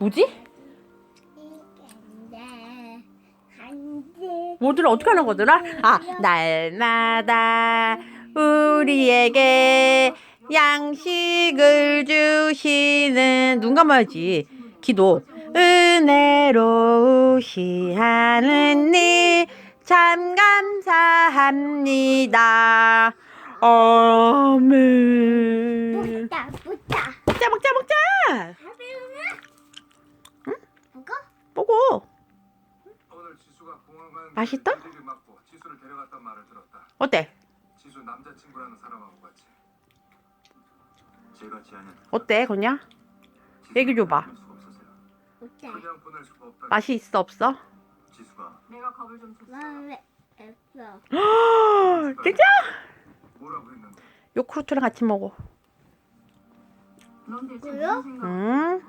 뭐지? 뭐더라 어떻게 하는 거더라? 아 날마다 우리에게 양식을 주시는 눈 감아야지. 기도. 은혜로우시 하느님 참 감사합니다. 아멘. 붙다 먹자 먹자 먹자 맛있다? 길을 막고 지수를 데려갔단 말을 들었다. 어때? 지수 남자친구라는 사람하고 같이. 제가 제안한 어때 거냐? 얘기 줘봐. 그냥 없다. 맛이 있어 없어? 지수가 내가 겁을 좀 줬어. 마음에 없어 진짜? 뭐라고 했는데 요크루트랑 같이 먹어 뭐요? 음